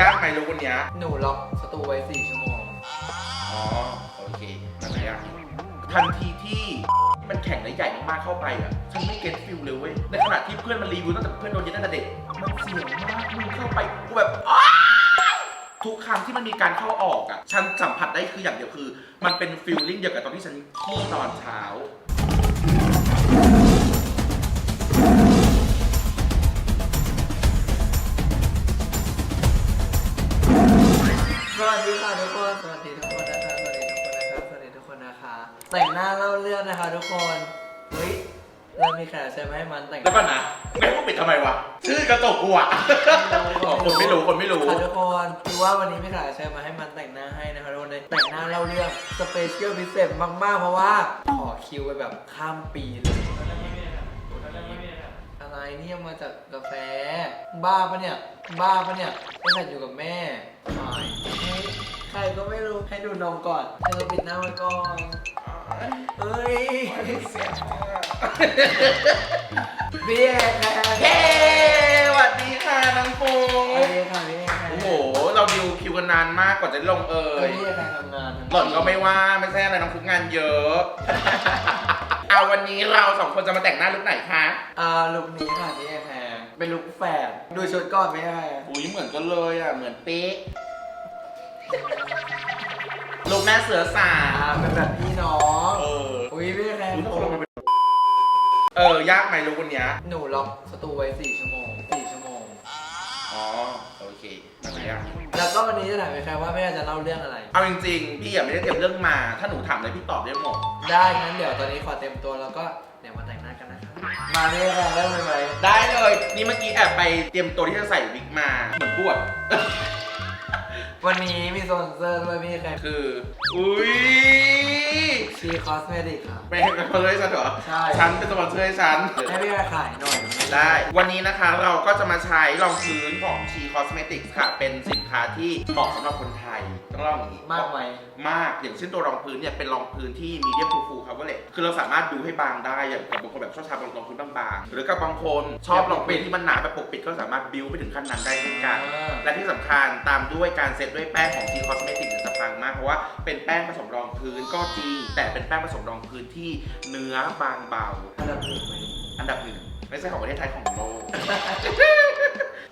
ยากไหมลูกคนเนี้ยหนูล็อกสตูไว้สี่ชั่วโมง อ๋อ โอเคนั่นแหละยากทันทีที่มันแข็งและใหญ่มากๆเข้าไปอะ ฉันไม่เก็ตฟิลเลยเว้ย ในขณะที่เพื่อนมันรีวิวตั้งแต่เพื่อนโดนเย็นตั้งแต่เด็ก มันเสียวมากมึงเข้าไปกูแบบอ้าวทุกครั้งที่มันมีการเข้าออกอะ ฉันสัมผัสได้คืออย่างเดียวคือ มันเป็นฟิลลิ่งเดียวกับตอนที่ฉันขี้ตอนเช้า สวัสดีค่ะทุกคน สวัสดีทุกคนนะคะ สวัสดีทุกคนนะคะ สวัสดีทุกคนนะคะ แต่งหน้าเล่าเรื่องนะคะทุกคนเฮ้ยเรามีแขกใช่ไหมมันแต่งหแล้วน้าก็นะแม่งปิดทำไมวะ ชื่อกระจกกูอะอ๋อคนไม่รู้คนไม่รู้ค่ะทุกคนคือว่าวันนี้พี่ขาใช้มาให้มันแต่งหน้าให้นะคะทุกคนเลยแต่งหน้าเล่าเรื่องสเปเชียลพิเศษมากๆ เพราะว่าขอคิวไปแบบข้ามปีเลย อะไรเนี่ยมาจากกาแฟ บ้าปะเนี่ย บ้าปะเนี่ยไม่ใส่อยู่กับแม่ใช่ใครก็ไม่รู้ให้ดูนมก่อนเธอปิดหน้าไว้ก่อนเอ้ยพี่เอกค่ะเฮ้สวัสดีค่ะน้องปูสวัสดีค่ะพี่เอกค่ะโอ้โห เราดิวคิวกันนานมากกว่าจะได้ลงเอ่เอ้ยยพี่เอกค่ะทำงานทั้งหล่อนก็ไม่ว่าไม่ใช่อะไรน้องฟุกงานเยอะเอาวันนี้เราสองคนจะมาแต่งหน้าลุคไหนคะอ่าลุคนี้ค่ะพี่เอกค่ะเป็นลุคแฝดดูชุดก่อนพี่เอกค่ะอุ้ยเหมือนกันเลยอะเหมือนเป๊ะลุคแม่เสือสาอ่าวเป็นแบบพี่น้องเอออุ้ยพี่เอกค่ะอุ๊ยพวกเรามันเป็นเออยากไหมลุคคนเนี้ยหนูล็อกสตูไว้สี่ชั่วโมงสี่ชั่วโมง อ๋อโอเคนั่นแหละยาก แล้วก็วันนี้จะถามพี่แค่ว่าพี่เอกจะเล่าเรื่องอะไร เอาจริงๆ พี่อะไม่ได้เตรียมเรื่องมา ถ้าหนูถามอะไรพี่ตอบได้หมด ได้งั้นเดี๋ยวตอนนี้ขอเต็มตัวแล้วก็เดี๋ยวมาแต่งหน้ากันนะคะมาพี่เอกค่ะเริ่มเลยไหมได้เลย นี่เมื่อกี้แอบไปเตรียมตัวที่จะใส่วิกมา เหมือนบวช วันนี้มีสปอนเซอร์ด้วยพี่เอกค่ะคือ อุ้ย ชีคอสเมติกค่ะไม่ให้เป็นสปอนเซอร์ให้ฉันเหรอใช่ ฉันเป็นสปอนเซอร์ให้ฉัน ให้พี่เอกขายหน่อยได้ วันนี้นะคะเราก็จะมาใช้รองพื้นของ She Cosmetics ค่ะ เป็นสินค้าที่เหมาะสำหรับคนไทย ต้องเล่าอย่างนี้มากไหม มาก อย่างเช่นตัวรองพื้นเนี่ย เป็นรองพื้นที่มีเดียมฟูฟูครับว่าเลยคือเราสามารถดูให้บางได้ อย่างกับบางคนแบบชอบทารองพื้นบางๆ หรือกับบางคนชอบรองพื้นที่มันหนาแบบปกปิดก็สามารถบิวไปถึงขั้นนั้นได้เช่นกัน อ่า และที่สำคัญตามด้วยการเซตด้วยแป้งของ G Cosmetics เนี่ยจะปังมาก เพราะว่าเป็นแป้งผสมรองพื้นก็จริงแต่เป็นแป้งผสมรองพื้นที่เนื้อบางเบาอันดับหนึ่งไหมอันดับหนึ่งไม่ใช่ของประเทศไทยของโลก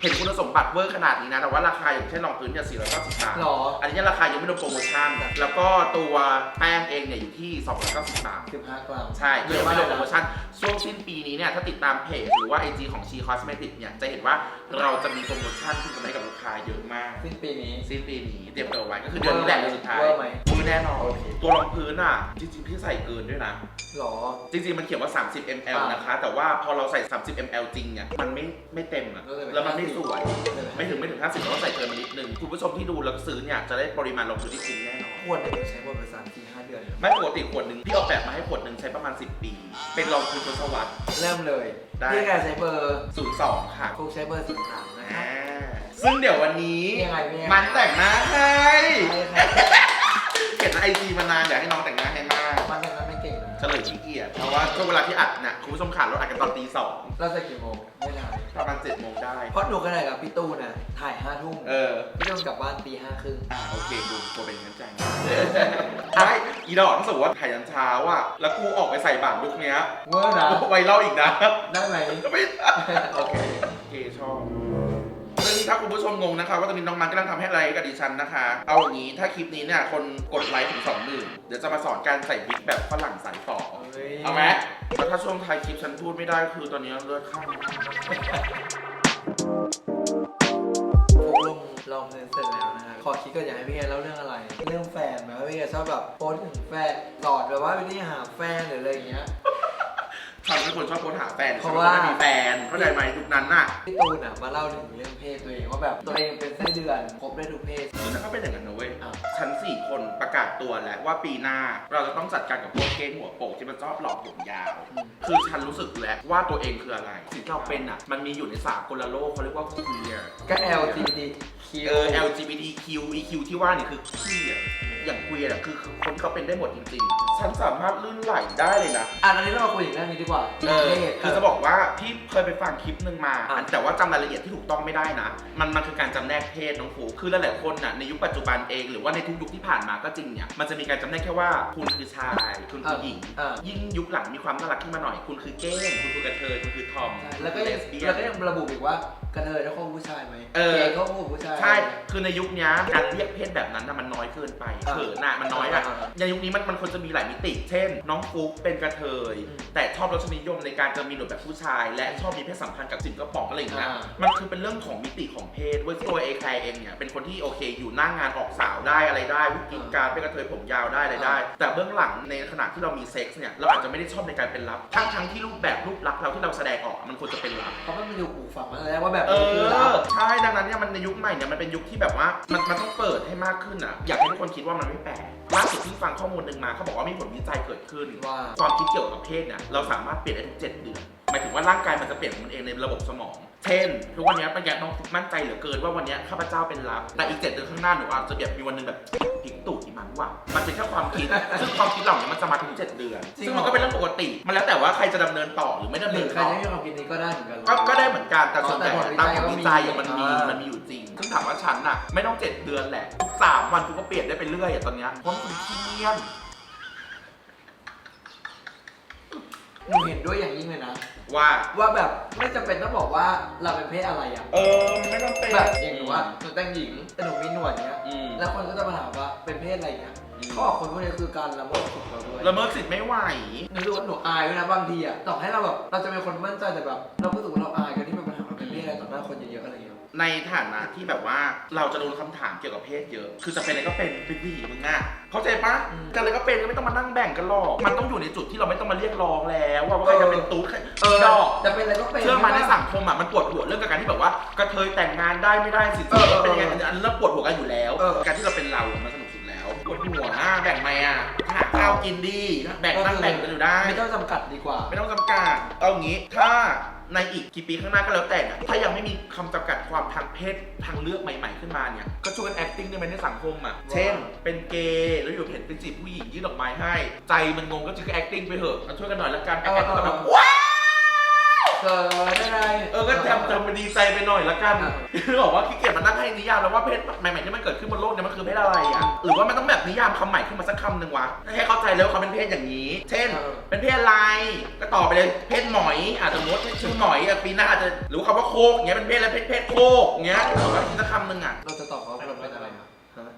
เห็นคุณสมบัติเวอร์ขนาดนี้นะ แต่ว่าราคาอย่างเช่นรองพื้นเนี่ย490บาทหรอ อันนี้ราคายังไม่รวมโปรโมชั่น แล้วก็ตัวแป้งเองเนี่ยอยู่ที่290บาท 15กรัม ใช่เยเยอะอะมาไม่กรวมเลยโปรโมนะชั่นช่วงสิ้นปีนี้เนี่ย ถ้าติดตามเพจหรือว่า IG ของ She Cosmetics เนี่ย จะเห็นว่าเราจะมีโปรโมชั่นที่จะให้กับลูกค้าเยอะมาก สิ้นปีนี้ สิ้นปีนี้เตรียมตัวไว้ก็คือเดือนนี้แหละเดือนสุดท้ายเวอร์ไหม มือแน่นอนโอเคตัวรองพื้นอะ จริงๆพี่ใส่เกินด้วยนะ หรอ จริงๆมันเขียนว่า 30 ml อ่านนะคะ แต่ว่าพอเราใส่ 30 ml จริงเนี่ยมันไม่ไม่เต็มอะก็เลยเป็นแล้วมันไม่สวย50ไม่ถึงไม่ถึง 50เราก็ใส่เกินมานิดนึง คุณผู้ชมที่ดูแล้วก็ซื้อเนี่ยจะได้ปริมาณรองพื้นที่คุ้มแน่นอน ขวดหนึ่งใช้หมดไปสามสี่ห้าเดือนไม่ปกติขวดหนึ่งพี่ออกแบบมาให้ขวดหนึ่งใช้ประมาณ 10 ปี เป็นรองพื้นทศวรรษ เริ่มเลยได้ พี่แกใช้เบอร์02ค่ะฟุกใช้เบอร์สิบสามนะคอ่ารับซึ่งเดี๋ยววันนี้ยังไงพี่มันแต่งหน้าให้ ใช่ครับเห็นไอจีมานานอยากให้น้องแต่งหน้าให้มาก เก่งเลยเฉลยขี้เกียจเพราะว่าช่วงเวลาที่อัดเนี่ยคุณผู้ชมขาดเราอัดกันตอนตีสองเราจะกี่โมงไม่นานประมาณเจ็ดโมงได้ เพราะหนูขนาดกับพี่ตู้นะถ่ายห้าทุ่มเออพี่ตู้กลับบ้านตีห้าครึ่งอ่าโอเคดูตัวเป็นงั้นใจใช่อีดอกถ้าสมมติว่าถ่ายยันเช้าอะแล้วกูออกไปใส่บาตรลุกเนี้ยเวอร์นะไวรัลอีกนะได้ไหมไม่ได้โอเคเกชอบ ซึ่งถ้าคุณผู้ชมงงนะคะว่าตอนนี้น้องมันกำลังทำให้อะไรกับดิฉันนะคะ เอาอย่างนี้ถ้าคลิปนี้เนี่ยคนกดไลค์ถึงสองหมื่นเดี๋ยวจะมาสอนการใส่วิกแบบฝรั่งสายฝอเอาไหมแล้วถ้าช่วงท้ายคลิปฉันพูดไม่ได้คือตอนนี้เลือดข้างฟุกลงลองเพลงเสร็จแล้วนะฮะขอคิดก่อนอยากให้พี่แกเล่าเรื่องอะไร เรื่องแฟนไหมว่าพี่แกชอบแบบโพสต์ถึงแฟนสอนแบบว่าวิธีหาแฟนหรืออะไรอย่างเงี้ย ฉันเป็นคนชอบโพสหาแฟนเพราะว่า ฉันไม่มีแฟนเข้าใจไหมยุคนั้นน่ะพี่ตูนอะมาเล่าถึงเรื่องเพศตัวเองว่าแบบตัวเองเป็นไส้เดือนครบได้ทุกเพศยุคนั้นก็เป็นอย่างนั้นนะเว้ยอะ ฉันสี่คนประกาศตัวแล้วว่าปีหน้าเราจะต้องจัดการกับพวกเก้งหัวโปกที่มันชอบหลอกผมยาวอืมคือฉันรู้สึกแล้วว่าตัวเองคืออะไร สิ่งที่เราเป็นอะ มันมีอยู่ในสากลโลกเขาเรียกว่า queer ก็ LGBTQ เออ LGBTQ EQ ที่ว่านี่คือ queer อย่างคุยอะคือคือคนเขาเป็นได้หมดจริงๆ ฉันสามารถลื่นไหลได้เลยนะ อะอันนี้เรามาคุยถึงเรื่องนี้ดีกว่าเออนี่คือจะบอกว่าพี่เคยไปฟังคลิปหนึ่งมาอะแต่ว่าจำรายละเอียดที่ถูกต้องไม่ได้นะ มันมันคือการจำแนกเพศน้องฟูคือหลายๆคนน่ะในยุคปัจจุบันเองหรือว่าในทุกยุคที่ผ่านมาก็จริงเนี่ยมันจะมีการจำแนกแค่ว่าคุณคือชายคุณคือหญิงอ่ายิ่งยุคหลังมีความน่ารักขึ้นมาหน่อย คุณคือเก้งคุณคือกระเทยคุณคือทอมใช่แล้วก็เลยังสเบี้ยแล้วนก็ยังระบุอีกว่ากระเทยแล้วเขาผู้ชายไหมเออกย์เขาผู้ชาย ใช่ คือในยุคนี้การเรียกเพศแบบนั้นน่ะมันน้อยเกินไปอ่าเขินน่ะมันน้อยอะอ่าอ่าในยุคนี้มันมันควรจะมีหลายมิติ เช่น น้องฟุ๊กเป็นกระเทยอืมแต่ชอบรสนิยมในการจะมีหนวดแบบผู้ชาย และชอบมีเพศสัมพันธ์กับจิ๋มกระป๋องอะไรอย่างเงี้ยอ่ามันคือเป็นเรื่องของมิติของเพศเว้ยตัวเอแคร์เองเนี่ยเป็นคนที่โอเคอยู่หน้างานออกสาวได้อะไรได้วิกิการเป็นกระเทยผมยาวได้อะไรได้ แต่เบื้องหลังในขณะที่เรามีเซ็กซ์เนี่ยเราอาจจะไม่ได้ชอบในการเป็นลับทั้งทั้งที่รูปแบบรูปลักษณ์เราที่เราแสดงออกมันควรจะเป็นลับเพราะมันมีอยู่ปลูกฝังมาแล้วว่าแบบเอนี้คือรัอกใช่ดังนั้นเนี่ยมันในยุคใหม่เนี่ยมันเป็นยุคที่แบบว่ามันมันต้องเปิดให้มากขึ้นอะอยากให้ทุกคนคิดว่ามันไม่แปลกล่าสุดที่ฟังข้อมูลหนึ่งมาเขาบอกว่ามีผลวิจัยเกิดขึ้นว่าความคิดเกี่ยวกับเพศเนี่ยเราสามารถเปลี่ยนได้ทุกเจ็ดเดือนหมายถึงว่าร่างกายมันจะเปลี่ยนของมันเองในระบบสมอง เช่นทุกวันนี้ปัญญาต้องมั่นใจเหลือเกินว่าวันนี้ข้าพเจ้าเป็นลับ แต่อีกเจ็ดเดือนข้างหน้าหนูอาจจะแบบมีวันหนึงแบบพลิกตูดอีมันว่ะมันเป็นแค่ความคิด ซึ่งความคิดเหล่านี้มันจะมาทุกเจ็ดเดือนจริงซึ่งมันก็เป็นเรื่องปกติ มันแล้วแต่ว่าใครจะดำเนินต่อหรือไม่ดำหเนินึ่งนใครต่อจะมีความคิดนี้ก็ได้เหมือนกัน ก็ก็ได้เหมือนกันแต่ส่วนใหญ่อ๋อแต่ตามผผลลวิวิจัจัยยก็อะมันมีมีอ่ามัมันมีอยู่จริง ซึ่งถามว่าฉันน่ะ ไม่ต้องเจ็ดเดือนแหละทุกสามวันกูก็เปลี่ยนได้ไปเรื่อยอะตอนเนี้ยเพราะมันขี้เกียจ หนูเห็นด้วยอย่างยิ่งเลยนะ ว่า ว่าแบบไม่จำเป็นต้องบอกว่าเราเป็นเพศอะไรอะเออมันไม่ต้องเป็นแบบอย่างหนูว่าหนูแต่งหญิงแต่หนูมีหนวดเนี้ย อืม แล้วคนก็จะมาถามว่าเป็นเพศอะไรเงี้ยอืม เขาบอกคนพวกนี้คือการละเมิดสิทธิ์เราด้วยละเมิดสิทธิ์ไม่ไหว หนูรู้สึกว่าหนูอายด้วยนะบางทีอะต่อให้เราแบบเราจะเป็นคนมั่นใจแต่แบบ เราก็รู้สึกว่าเราอายกันที่มันมาถามเราเป็นเพศอะไรต่อหน้าคนเยอะๆอะไรเงี้ย ในฐานะที่แบบว่าเราจะโดนคำถามเกี่ยวกับเพศเยอะ คือจะเป็นอะไรก็เป็นเป็นผู้หญิงมึงอะเข้าใจปะอืม จะอะไรก็เป็นก็ไม่ต้องมานั่งแบ่งกันหรอก มันต้องอยู่ในจุดที่เราไม่ต้องมาเรียกร้องแล้วว่าว่าใครจะเป็นตุ๊ดใครเออดอก จะเป็นอะไรก็เป็น เชื่อมาในสังคมอะมันปวดหัวเรื่องกับการที่แบบว่ากระเทยแต่งงานได้ไม่ได้สิทเออธิเออเป็นยังไงอันนั้นเริ่มปวดหัวกันอยู่แล้ว เออการที่เราเป็นเราอะมันสนุกสุดแล้วปวดหัวอะแบ่งไหมอะหาข้าวกินดีแบ่งนั่งแบ่งกันอยู่ได้ ไม่ต้องจำกัดดีกว่า ไม่ต้องจำกัดเอางี้ถ้า ในอีกกี่ปีข้างหน้าก็แล้วแต่เนี่ยถ้ายังไม่มีคำจำกัดความทางเพศทางเลือกใหม่ ๆ ขึ้นมาเนี่ย ก็ช่วยกัน acting ได้ไหมในสังคมอะว้าวเช่น เป็นเกย์แล้วอยู่เห็นเป็นจีบผู้หญิงยื่นดอกไม้ให้ ใจมันงงก็ช่วยกัน acting ไปเถอะมาช่วยกันหน่อยละกัน acting แบบว้าว เกิดได้เออ ก็ทำทำมันดีใจไปหน่อยละกันอ่าคือบอกว่าขี้เกียจมานั่งให้นิยามแล้วว่าเพศใหม่ๆที่มันเกิดขึ้นบนโลกเนี่ยมันคือเพศอะไรอะ หรือว่ามันต้องแบบนิยามคำใหม่ขึ้นมาสักคำหนึ่งวะ ให้เข้าใจเลยว่าเขาเป็นเพศอย่างนี้ เช่น เป็นเพศอะไร ก็ต่อไปเลย เพศหมอยอาจจะสมมติชื่อหมอยอะปีหน้าอาจจะ หรือว่าคำว่าโคกเงี้ย เป็นเพศอะไร เพศเพศโคกเงี้ยหรือว่าสักคำหนึ่งอะ เราจะตอบเขาเราเป็นอะไรอะ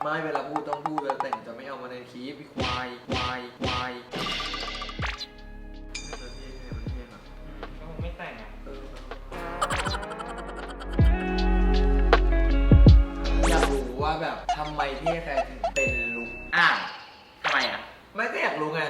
ไม่เวลาพูดต้องพูดเวลาแต่งจะไม่เอามาในคลิปควายควายควาย ทำไมพี่แคร์ถึงเป็นลุกอ้าวทำไมอะ ไม่ก็อยากรู้ไง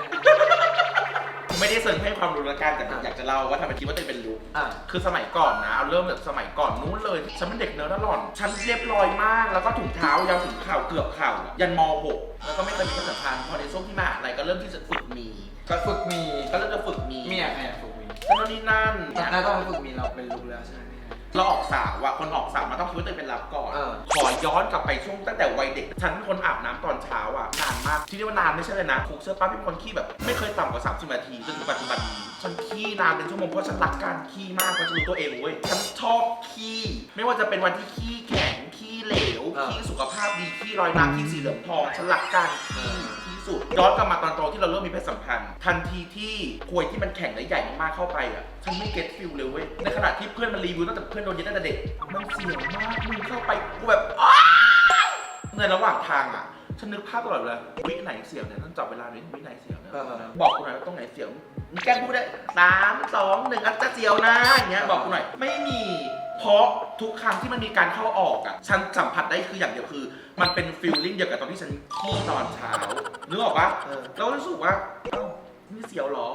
ไม่ได้เสริมให้ความรู้ละกันแต่อะอยากจะเล่าว่าทำไมคิดว่าตัวเองเป็นลุก อะ คือสมัยก่อนนะเอาเริ่มแบบสมัยก่อนนู้นเลย ฉันเป็นเด็กเนิร์ดหล่อนฉันเรียบร้อยมาก แล้วก็ถุงเท้ายาวถึงเข่าเกือบเข่าอะยันม .6 แล้วก็ไม่เคยมีเพศสัมพันธ์พอในช่วงที่มหาอะไรก็เริ่มที่จะฝึกมี ก็ฝึกมีก็เริ่มจะฝึกมีมีอะไรอะฝึกมีนั่นนนนี่นั่น ตอนนั้นตอนฝึกมีเราเป็นลุกแล้วใช่ไหมพี่แคร์ เราออกสาวอะคนออกสาวมันต้องคิดว่าตัวเองเป็นรับก่อน เออ ขอย้อนกลับไปช่วงตั้งแต่วัยเด็ก ฉันเป็นคนอาบน้ำตอนเช้าอะนานมาก ที่เรียกว่านานไม่ใช่เลยนะคุกเสื้อป้าเป็นคนขี้แบบ ไม่เคยต่ำกว่า 30 นาทีจนถึงปัจจุบันนี้ฉันขี้นานเป็นชั่วโมงเพราะฉันรักการขี้มากเพราะฉันรู้ตัวเองเว้ย ฉันชอบขี้ ไม่ว่าจะเป็นวันที่ขี้แข็งขี้เหลว เออ ขี้สุขภาพดีขี้รอยน้ำขี้สีเหลืองทอง ฉันรักการขี้ที่ สุด ย้อนกลับมาตอนโตที่เราเริ่มมีเพศสัมพันธ์ ทันทีที่ควยที่มันแข็งและใหญ่มากๆเข้าไปอะฉันไม่เก็ตฟิลเลยเว้ย ในขณะที่เพื่อนมันรีวิวตั้งแต่เพื่อนโดนเย็นตั้งแต่เด็ก มันเสียวมากมึงเข้าไปกูแบบอ้าวในระหว่างทางอะฉันนึกภาพตลอดเลยวิไหนเสียวเนี่ยต้องจับเวลาด้วยวิไหนเสียวเนี่ยเออบอกกูหน่อยว่าตรงไหนเสียวมึงแกล้งพูดได้สามสองหนึ่งอันจะเสียวนะอย่างเงี้ยบอกกูหน่อยไม่มี เพราะทุกครั้งที่มันมีการเข้าออกอะ ฉันสัมผัสได้คืออย่างเดียวคือ มันเป็นฟีลลิ่งเดียวกับตอนที่ฉันขี้ตอนเช้านึกออกปะเออ เรารู้สึกว่าเอ้านี่เสียวเหรอ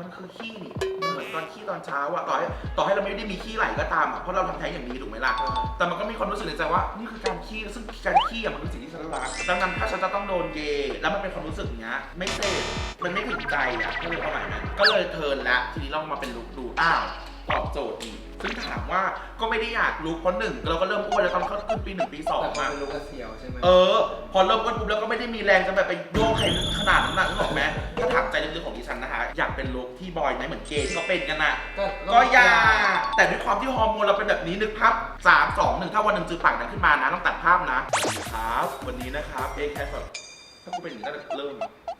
มันคือขี้นี่มันเหมือนตอนขี้ตอนเช้าอะต่อให้ต่อให้เราไม่ได้มีขี้ไหลก็ตามอะเพราะเราทำแท้งอย่างดีถูกไหมล่ะ แต่มันก็มีความรู้สึกในใจว่า นี่คือการขี้ ซึ่งการขี้อะมันคือสิ่งที่ฉันรักดังนั้นถ้าฉันจะต้องโดนเกย์แล้วมันเป็นความรู้สึกอย่างเงี้ย ไม่เสพมันไม่ถึงใจอะก็เลยเอาใหม่นะก็เลยเทิร์นละ ทีนี้ลองมาเป็นลุกดู อ้าวโอ ตอบโจทย์อีกซึ่งถามว่าก็ไม่ได้อยากลุกเพราะหนึ่งเราก็เริ่มอ้วนแล้วตอนเข้าขึ้นปีหนึ่งปีสองแต่พอมาเป็นลูกกระเสียวใช่ไหมเออ พอเริ่มอ้วนปุ๊บแล้วก็ไม่ได้มีแรงจะแบบไปโยกใครขนาดนั้นนะนึกออกไหมถ้าถามใจลึกๆของดิฉันนะคะ อยากเป็นลุกที่บอยไหมเหมือนเกย์ที่เขาเป็นกันน่ะก็ก็อยากแต่ด้วยความที่ฮอร์โมนเราเป็นแบบนี้นึกภาพสามสองหนึ่งถ้าวันหนึ่งจือปากนั้นขึ้นมานะต้องตัดภาพนะสวัสดีครับวันนี้นะครับเอแคแบบถ้ากูเป็นอย่างนี้ก็เริ่ม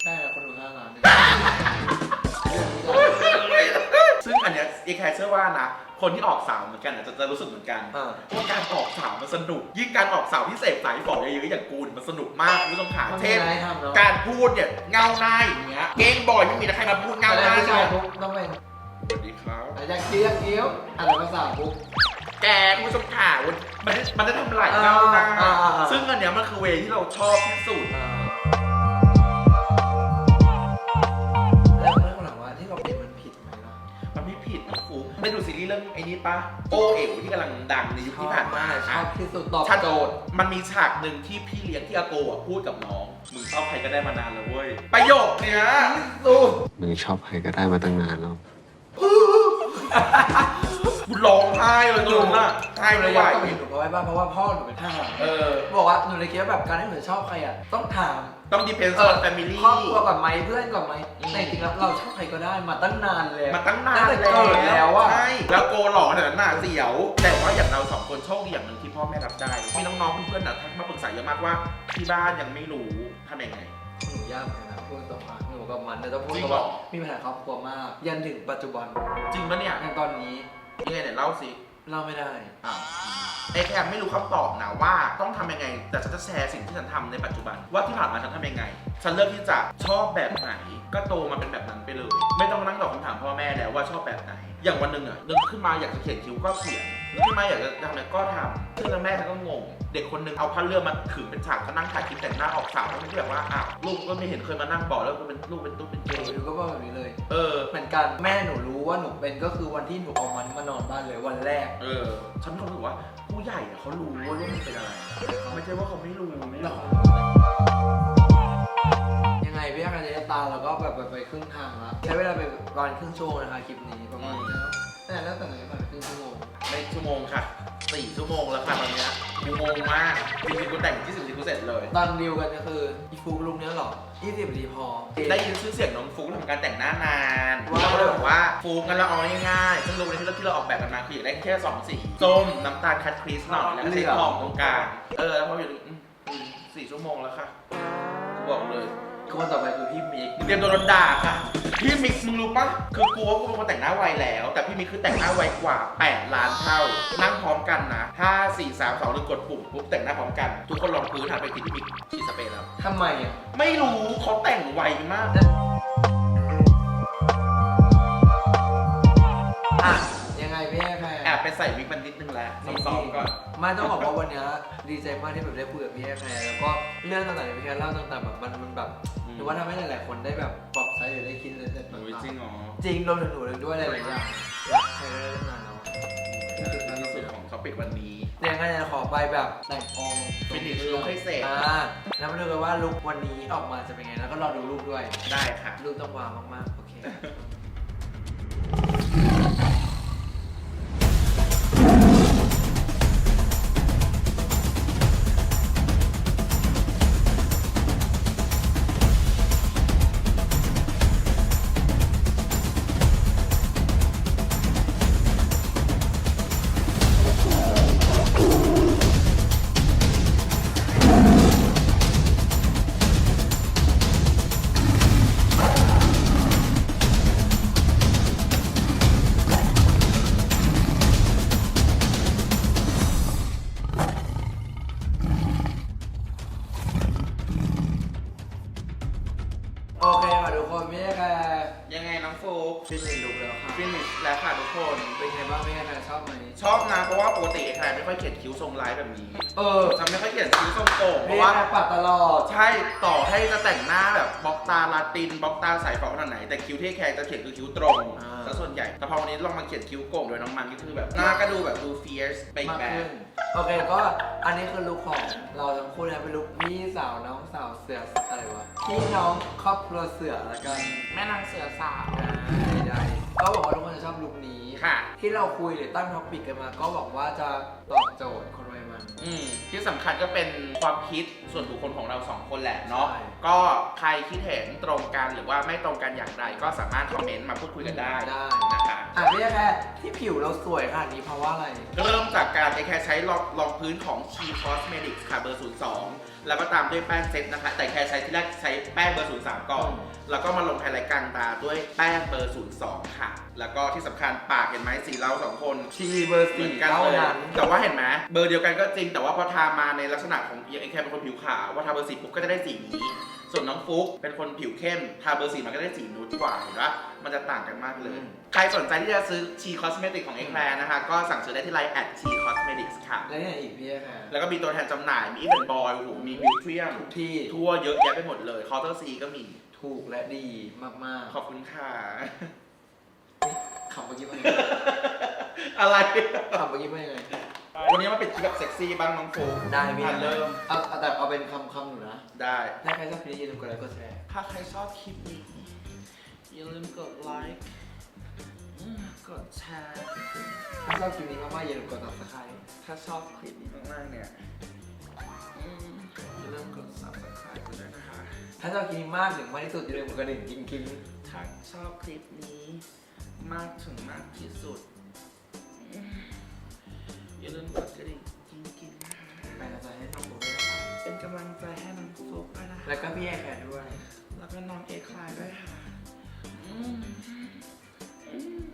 ได้แล้วคนดูห้าล้านเนี่ยเรื่องนี้ก็ ซึ่งอันเนี้ยเอแคเชื่อว่านะ คนที่ออกสาวเหมือนกันอาจจะจะรู้สึกเหมือนกันอ่า ว่าการออกสาวมันสนุก ยิ่งการออกสาวที่เสพสายฝอเยอะๆอย่างกูเนี่ยมันสนุกมากคุณผู้ชมขามันมีเช่นอะไรให้ทำเนาะการพูดเนี่ยเงาหน้าอย่างเงี้ยเก้งบอยไม่มีนะใครมาพูดเงาหแต่น้าผู้ใช่ชายไหมปุ๊บต้องเป็นสวัสดีครับอยากเคี้ยวเคี้ยวอะไรภาษาปุ๊บ แกคุณผู้ชมขามันได้มันได้ทำหลายเงาหน้าอ่าอ่าอ่าซึ่งอันเนี้ยมันคือเวที่เราชอบที่สุดแล้ ได้ดูซีรีส์เรื่องไอ้นี้ปะโอเอ๋วที่กำลังดังในยุคที่ผ่านมาชอบที่สุดตอบชัดโจทย์มันมีฉากหนึ่งที่พี่เลี้ยงที่อาโกะพูดกับน้อง มึงชอบใครก็ได้มานานแล้วเว้ย ประโยคเนี้ยสุดมึงชอบใครก็ได้มาตั้งนานแล้ว กูร้องไห้เลยตรงนั้นน่ะไห้ใช่เลไม่ยไหวอยากหนูเอาไว้บ้างเพราะว่าพ่อหนูเป็นทหารเออ บอกว่าหนูเลยคิดว่าแบบการที่หนูชอบใครอะต้องถาม ต้องดิเพนซ์เออออนแฟมิลี่ครอบครัวก่อนไหมเพื่อนก่อนไหมอืมแต่จริงๆแล้วเราชอบใครก็ได้มาตั้งนานแล้วมาตั้งนานตั้งแต่เกิดแล้วอะใช่แล้วโกหล่อขนาดนั้นน่ะเสียว แต่ว่าอย่างเราสองคนโชคดีอย่างหนึ่งที่พ่อแม่รับได้มีน้องๆเพื่อนๆน่ะทักมาปรึกษาเยอะมากว่าที่บ้านยังไม่รู้ทำยังไงหนูยากเหมือนกันนะพูดตรงๆหนูกับมันเนี่ยต้องพูดจริงตรงเหรอว่ามีปัญหาครอบครัวมาก ยันถึงปัจจุบันจริงปะเนี่ยในตอนนี้ ยังไงเนี่ยเล่าสิเล่าไม่ได้อ้าวไอ้แคมไม่รู้คำตอบนะว่าต้องทำยังไง แต่ฉันจะแชร์สิ่งที่ฉันทำในปัจจุบัน ว่าที่ผ่านมาฉันทำยังไง ฉันเลือกที่จะชอบแบบไหน ก็โตมาเป็นแบบนั้นไปเลย ไม่ต้องมานั่งตอบคำถามพ่อแม่แล้วว่าชอบแบบไหน อย่างวันหนึ่งอะนึกขึ้นมาอยากจะเขียนคิ้วก็เขียน นึกขึ้นมาอยากจะทำอะไรก็ทำซึ่งแล้วแม่ฉันก็งง เด็กคนหนึ่งเอาผ้าเลื่อมมาขึงเป็นฉากก็นั่งถ่ายคลิปแต่งหน้าออกสาวแล้วมันก็แบบว่าอ้าวลูกก็ไม่เห็นเคยมานั่งบอกแล้วก็เป็นลูกเป็นตุ๊ดเป็นเกย์หนูก็บอกแบบนี้เลย เออ เหมือนกันแม่หนูรู้ว่าหนูเป็นก็คือวันที่หนูเอามันมานอนบ้านเลยวันแรก เออ ฉันมีความรู้สึกว่าผู้ใหญ่อะเขารู้ว่าลูกมันเป็นอะไรไม่ใช่ว่าเขาไม่รู้หรอยังไงพี่อาการจะตาเราก็แบบไปครึ่งทางแล้วใช้เวลาไปประมาณครึ่งชั่วโมงนะคะคลิปนี้ประมาณนี้นะ แต่แล้วแต่ไหนผ่านครึ่งชั่วโมงไม่ชั่วโมงค่ะสี่ชั่วโมงแล้วค่ะตอนเนี้ยกูงงมากจริงๆกูแต่งที่สิบนาทีกูเสร็จเลย ตอนดิวกันก็คืออีฟูลุงเนี้ยหรอ20นาทีพอ ได้ยินชื่อเสียงน้องฟุกทำการแต่งหน้านานว้าวเราก็เลยบอกว่าฟุกงั้นเราเอาง่ายๆซึ่งรูปในที่เราที่เราออกแบบกันมาคืออยากได้แค่สองสีส้มน้ำตาลคัดครีสหน่อยแล้วก็สีทองตรงกลางเออแล้วพออยู่อืมอืมสี่ชั่วโมงแล้วค่ะกูบอกเลย คนต่อไปคือพี่มิกเตรียมตัวโดนด่าค่ะ พี่มิกมึงรู้ปะคือกูว่ากูเป็นคนแต่งหน้าไวแล้ว แต่พี่มิกคือแต่งหน้าไวกว่า 8 ล้านเท่า นั่งพร้อมกันนะถ้า4 3 2 1กดปุ่มปุ๊บแต่งหน้าพร้อมกัน ทุกคนลองพื้นหันไปที่พี่มิกฉีดสเปรย์แล้ว ทำไมอะไม่รู้เขาแต่งไวมาก อะยังไงพี่แพรแอบไปใส่วิกมันนิดนึงแล้วซ้อมๆก่อน ไมาต้องบอกว่าวันเนี้ยดีใจมากที่แบบได้คุยกับพี่แพรแล้วก็เรื่องต่างๆที่พี่แพรเล่าต่างๆแบบมันมันแบบอืมห รือว่าทำให้หลายๆคนได้แบบปรับใช้หรือได้คิดอะไรต่างโอ้ยจริงเหรอๆจริงรวมถึงหนูเลยด้วยหลายๆอย่างรักใครได้ตั้งนานแล้วที่สุดของท็อปิกวันนี้เดี๋ยวงั้นจะขอไปแบบแต่งองค์ Finish look ให้เสร็จอ่าแล้วมาดูกันว่าลุควันนี้ออกมาจะเป็นไงแล้วก็รอดูรูปด้วยได้ค่ะรูปต้องวางมากๆโอเค น์แบบนี้ เออจะไม่ค่อยเขียนคิ้วทรงโก่งเพพี่ราะแพว่ารปัดตลอด ใช่ต่อให้จะแต่งหน้าแบบบล็อกตาลาตินบล็อกตาสายฝอขนาดไหน แต่คิ้วที่แคร์จะเขียนคือคิ้วตรงอ่า ซะส่วนใหญ่แต่พอวันนี้ลองมาเขียนคิ้วโก่งโดยน้องมันก็คือแบบหน้าก็ดูแบบดู fierce ไปอีมากกแบขึ้บนโอเคก็อันนี้คือลุคของเราทั้งคู่นะเป็นลุคพี่สาวน้องสาวเสืออะไรวะพี่น้องครอบครัวเสือละกันแม่นางเสือสาว ได้ได้ก็บอกว่าทุกคนจะชอบลุคนี้ ค่ะ ที่เราคุยหรือตั้งท็อปิกกันมา ก็บอกว่าจะตอบโจทย์คนวัยมัน อืมที่สำคัญก็เป็นความคิดส่วนบุคคลของเราสองคนแหละเนาะใช่ ก็ใครคิดเห็นตรงกันหรือว่าไม่ตรงกันอย่างไร ก็สามารถคอมเมนต์มาพูดคุยกันได้ได้นะคะ อะพี่แค่ที่ผิวเราสวยขนาดนี้เพราะว่าอะไรก็เริ่มจากการแค่ใช้รองรองพื้นของ She Cosmetics ค่ะเบอร์ 02 แล้วก็ตามด้วยแป้งเซ็ตนะคะ แต่แค่ใช้ที่แรกใช้แป้งเบอร์ 03 ก่อนแล้วก็มาลงไฮไลท์กลางตาด้วยแป้งเบอร์ 02 ค่ะ แล้วก็ที่สำคัญปากเห็นไหมสีเราสองคนชีเบอร์เหมืสี่อนกันเท่าเลยนั้น แต่ว่าเห็นไหมเบอร์เดียวกันก็จริง แต่ว่าพอทามาในลักษณะของอย่างไอแคร์เป็นคนผิวขาวว่าทาเบอร์สีปุ๊บก็จะได้สีนี้ ส่วนน้องฟุ๊กเป็นคนผิวเข้ม ทาเบอร์สีมันก็ได้สีนูดกว่าเห็นปะมันจะต่างกันมากเลย ใครสนใจที่จะซื้อชีคอสเมติกของเอ็กแคร์นะคะ ก็สั่งซื้อได้ที่ไลน์แอดชีคอสเมติกค่ะ แล้วเนี่ยอีกพี่แค่แล้วก็มีตัวแทนจำหน่าย มีอีเวนบอยโอ้โหมีมิวเทียมทุกที่ทั่วเยอะแยะไปหมดเลยคอร์เตอร์ซีก็มีถูกและดีมากขอบคุณค่ะๆ ขับเมื่อกี้มายังไงอะไรขับเมื่อกี้มายังไงวันนี้มาปิดคลิปแบบเซ็กซี่บ้างน้องฟุ๊กได้พี่อะเริ่มเอาเอาแต่เอาเป็นคำคำๆอยู่นะได้ ถ้าใครชอบคลิปนี้อย่าลืมกดไลค์กดแชร์ถ้าใครชอบคลิปนี้อย่าลืมกดไลค์อืมกดแชร์ ถ้าชอบคลิปนี้มากๆอย่าลืมกด subscribe ถ้าชอบคลิปนี้มากๆเนี่ยอืมอย่าลืมกด subscribe กันด้วยนะคะ ถ้าชอบคลิปนี้มากถึงมากที่สุดอย่าลืมกดกระดิ่งกิ๊งกิ๊ง ถ้าชอบคลิปนี้ มากถึงมากที่สุดอืมอย่าลืมกดกระดิ่งจริงๆนะคะไปกำลังใจให้น้องโบด้วยนะครับเป็นกำลังใจให้น้องฟุกด้วยนะคะแล้วก็พี่แอร์แคร์ด้วย แล้วก็น้องเอคลายด้วยค่ะ อืม อืม